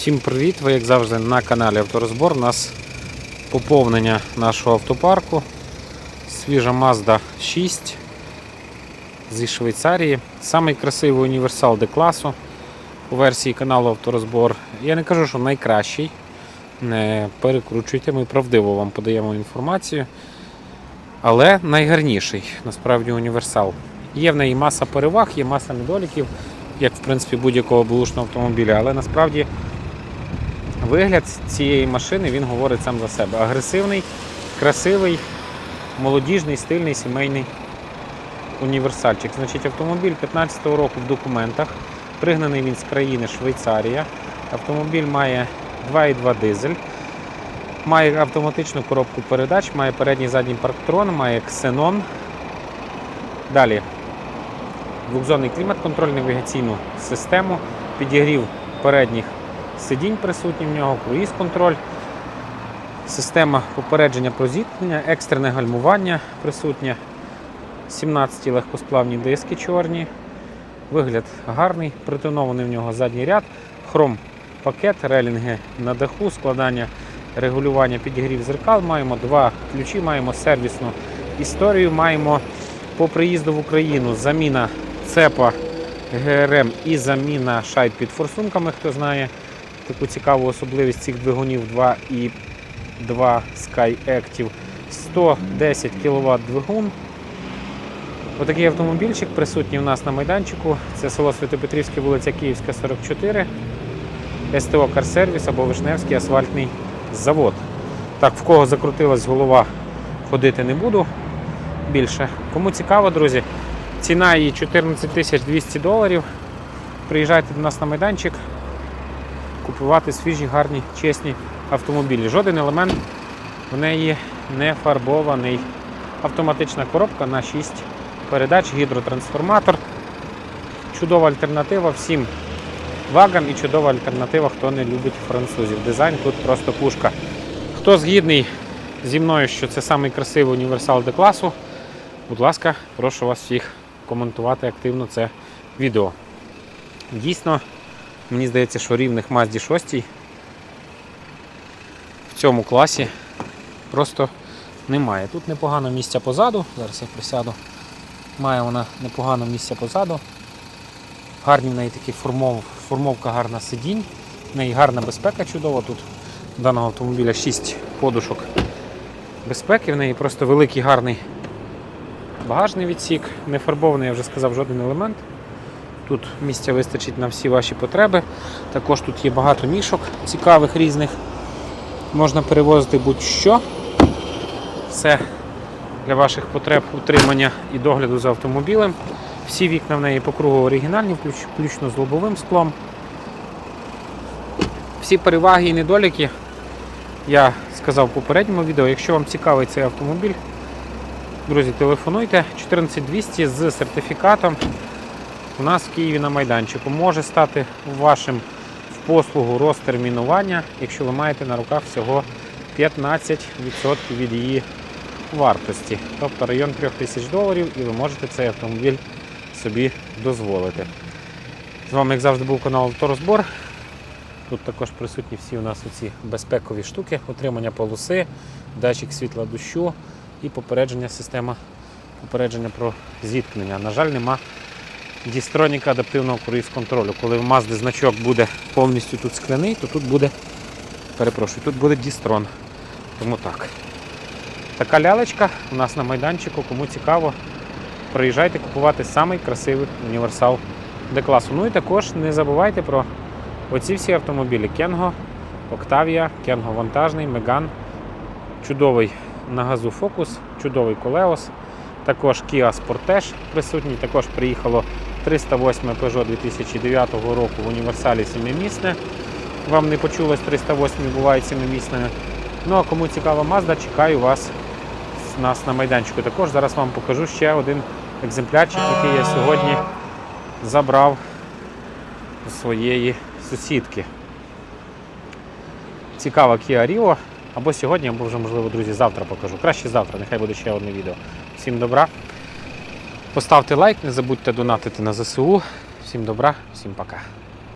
Всім привіт! Ви, як завжди, на каналі Авторозбор. У нас поповнення нашого автопарку. Свіжа Mazda 6 зі Швейцарії. Самий красивий універсал D-класу у версії каналу Авторозбор. Я не кажу, що найкращий. Не перекручуйте, ми правдиво вам подаємо інформацію. Але найгарніший, насправді, універсал. Є в неї маса переваг, є маса недоліків, як в принципі будь-якого бушного автомобіля, але насправді Вигляд цієї машини він говорить сам за себе. Агресивний, красивий, молодіжний, стильний, сімейний універсальчик. Значить, автомобіль 15-го року в документах. Пригнаний він з країни Швейцарія. Автомобіль має 2,2 дизель. Має автоматичну коробку передач, має передній задній парктрон, має ксенон. Далі двохзонний клімат-контроль, навігаційну систему, підігрів передніх сидінь присутній в нього, круїз-контроль, система попередження про зіткнення, екстрене гальмування присутнє, 17 легкосплавні диски чорні, вигляд гарний, притонований в нього задній ряд, хром пакет, релінги на даху, складання регулювання підігрів зеркал. Маємо два ключі, маємо сервісну історію, маємо по приїзду в Україну заміна цепа ГРМ і заміна шайб під форсунками, хто знає таку цікаву особливість цих двигунів 2 і 2 Sky Active. 110 кВт двигун. Отакий автомобільчик присутній у нас на майданчику. Це село Святопетрівське, вулиця Київська, 44. СТО Карсервіс або Вишневський асфальтний завод. Так, в кого закрутилась голова, ходити не буду більше. Кому цікаво, друзі, ціна її 14 200 доларів. Приїжджайте до нас на майданчик купувати свіжі, гарні, чесні автомобілі. Жоден елемент в неї не фарбований. Автоматична коробка на 6 передач, гідротрансформатор. Чудова альтернатива всім вагам і чудова альтернатива, хто не любить французів. Дизайн тут просто пушка. Хто згідний зі мною, що це самий красивий універсал Д-класу, будь ласка, прошу вас всіх коментувати активно це відео. Дійсно, Мені здається, що рівних Mazda 6 в цьому класі просто немає. Тут непогано місця позаду, зараз я присяду. Має вона непогано місця позаду. Гарні в неї такі формов, формовка гарна сидінь, в неї гарна безпека чудова. Тут даного автомобіля 6 подушок безпеки, в неї просто великий гарний багажний відсік, не фарбований, я вже сказав, жоден елемент. Тут місця вистачить на всі ваші потреби. Також тут є багато мішок цікавих різних. Можна перевозити будь-що. Все для ваших потреб утримання і догляду за автомобілем. Всі вікна в неї по кругу оригінальні, включно з лобовим склом. Всі переваги і недоліки я сказав в попередньому відео. Якщо вам цікавий цей автомобіль, друзі, телефонуйте 14200 з сертифікатом у нас в Києві на майданчику може стати вашим в послугу розтермінування, якщо ви маєте на руках всього 15% від її вартості. Тобто район 3000 доларів і ви можете цей автомобіль собі дозволити. З вами, як завжди, був канал Авторозбор. Тут також присутні всі у нас оці безпекові штуки, отримання полоси, датчик світла дощу і попередження система попередження про зіткнення. На жаль, нема дістроніка адаптивного круїз-контролю. Коли в Mazda значок буде повністю тут скляний, то тут буде, перепрошую, тут буде дістрон. Тому так. Така лялечка у нас на майданчику, кому цікаво, приїжджайте купувати самий красивий універсал Д-класу. Ну і також не забувайте про оці всі автомобілі Кенго, Октавія, Кенго вантажний, Меган, чудовий на газу Фокус, чудовий Колеос. Також Kia Sportage присутній, також приїхало 308 Peugeot 2009 року в універсалі 7-місне. Вам не почулось, 308 бувають 7-місними. Ну а кому цікава Mazda, чекаю вас з нас на майданчику. Також зараз вам покажу ще один екземплярчик, який я сьогодні забрав у своєї сусідки. Цікава Kia Rio. Або сьогодні, або вже, можливо, друзі, завтра покажу. Краще завтра, нехай буде ще одне відео. Всім добра. Поставте лайк, не забудьте донатити на ЗСУ. Всім добра, всім пока.